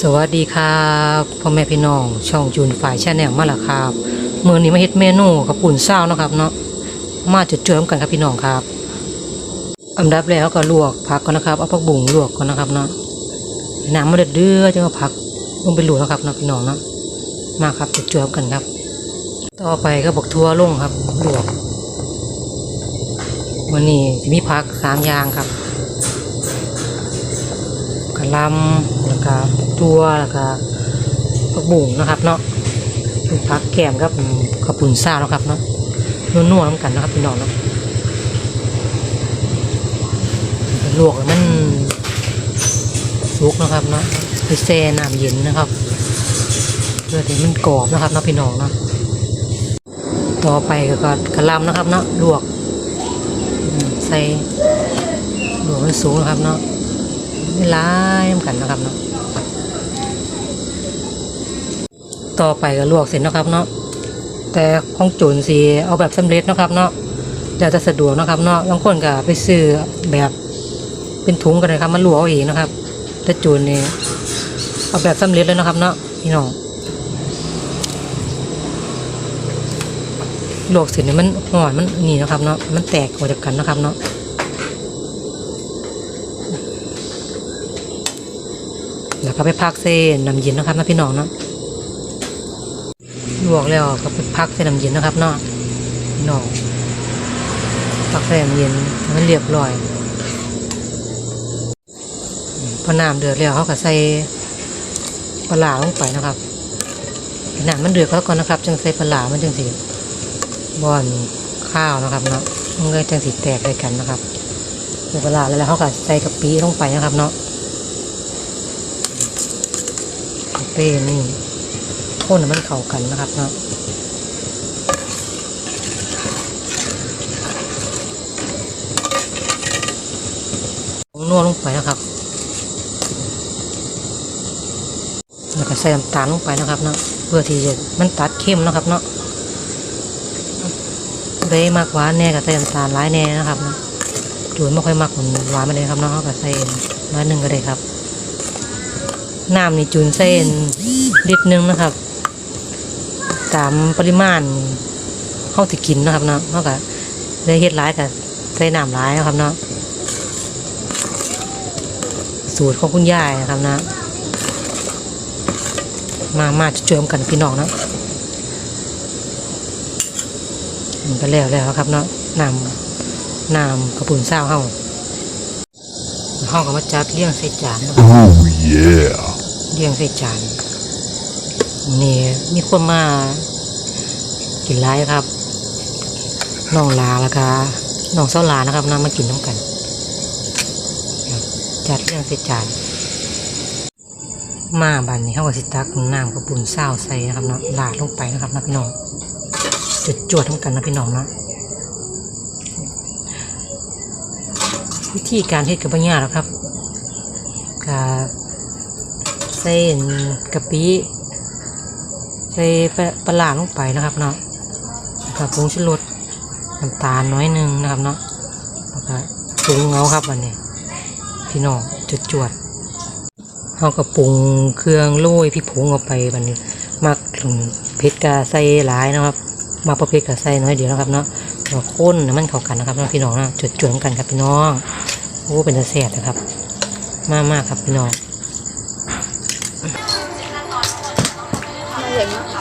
สวัสดีครับพ่อแม่พี่น้อง ช่องจูนฝ่ายชาแนลมาและครับเมื่อนี้มาเฮ็ดเมนูกับปุ่นเศร้านะครับเนาะมาจุดเจิมกันครับพี่น้องครับ อันดับแรกเราก็ลวกผักก่อนนะครับเอาผักบุ้งลวกก่อนนะครับเนาะน้ำมันเดือดเดือดจังเอาผักลงไปลวกนะครับเนาะพี่น้องเนาะมาครับจุดเจิมกันครับ ต่อไปก็บอกทั่วลงครับลวกวันนี้จะมีผักสามอย่างครับ ลำแล้วก็ตัวแล้วก็ผักบุ้งนะครับเนาะผักแกมครับขาวปุ่นซ่าเนาะครับเนาะนัวๆน้ำกันนะครับพี่น้องเนาะลวกแล้วมันสุกนะครับเนาะไปแช่น้ำเย็นนะครับเพื่อที่มันกรอบนะครับเนาะพี่น้องเนาะต่อไปก็กระลำนะครับเนาะลวกใส่ลวกให้สูงนะครับเนาะ ไม่ร้ายเหมือนกันนะครับเนาะต่อไปก็ลวกเสร็จนะครับเนาะแต่ของโจนสีเอาแบบสำเร็จนะครับเนาะเดี๋ยวจะสะดวกนะครับเนาะบางคนก็ไปซื้อแบบเป็นถุงกันเลยครับมันลวกเอาเองนะครับแต่โจนนี่เอาแบบสำเร็จเลยนะครับเนาะพี่น้องลวกเสร็จเนี่ยมันห่อนมันนี่นะครับเนาะมันแตกออกจากกันนะครับเนาะ แล้วก็ไปพักเส้นน้ำเย็นนะครับนะพี่น้องเนาะลวกแล้วก็ไปพักเส้นน้ำเย็นนะครับเนาะพี่น้องพักเส้นน้ำเย็นมันเรียบร้อยพอน้ำเดือดแล้วเขาก็ใส่ปลาลงไปนะครับหน้ำมันเดือดเขาก่อนนะครับ จึงใส่ปลามันจึงสิบอนข้าวนะครับเนาะมันก็จึงสิแตกด้วยกันนะครับใส่ปลาร้าแล้วเขาก็ใส่กะปิลงไปนะครับเนาะ เป้นี่ข้นมันเข้ากันนะครับเนาะนัวลงไปนะครับ แล้วก็ใส่น้ำตาลลงไปนะครับเนาะเพื่อที่จะมันตัดเข้มนะครับเนาะได้มากหวานแน่ก็ใส่น้ำตาลร้ายแน่นะครับเนาะจูนไม่ค่อยมักหวานมาเลยครับเนาะเขาก็ใส่น้อยหนึ่งก็ได้ครับ น้ำนี่จูนเส้นลิตรหนึงนะครับ ตามปริมาณเข้าที่กินนะครับเนาะเขาก็ได้เฮ็ดร้ายกับใส่น้ำร้ายนะครับเนาะสูตรของคุณยายนะครับนะ มามาจะช่วยกันพี่น้องเนาะมันก็แล้วแล้วครับเนาะน้ำน้ำกระปุ่นเศร้าเฮาเฮาก็มาจัดเลี้ยงใส่จานนะครับ Oh yeah. เลี้ยงใส่จานนี่มีคนมา กินไรครับน้องลาแล้วก็น้องเส้าลานะครับนำมากินน้ำกัน จัดเลี้ยงใส่จานมาบันนี้เขาก็สิตักน้ำกระปุ่นเศร้าใส่นะครับเนาะลาดลงไปนะครับนะพี่น้องจุดจวดทั้งกันนะพี่น้องเนาะวิธีการเฮ็ดกับบะหย่ากหรอกครับกา ใส่กะปิใส่ปลาลงไปนะครับเนาะแล้วก็ผงชูรสน้ำตาลน้อยหนึ่งนะครับเนาะแล้วก็ปรุงเอาครับวันนี้พี่น้องจุดจวดเขาก็ปรุงเครื่องโรยพริกผงออกไปวันนี้มักถึงเผ็ดกาใส่หลายนะครับมาประเภทกาใส่น้อยเดียวนะครับเนาะแล้วข้นมันเข้ากันนะครับพี่น้องนะจุดจวดกันครับพี่น้องโอ้เป็นตะแสบนะครับ มากๆครับพี่น้อง Enak.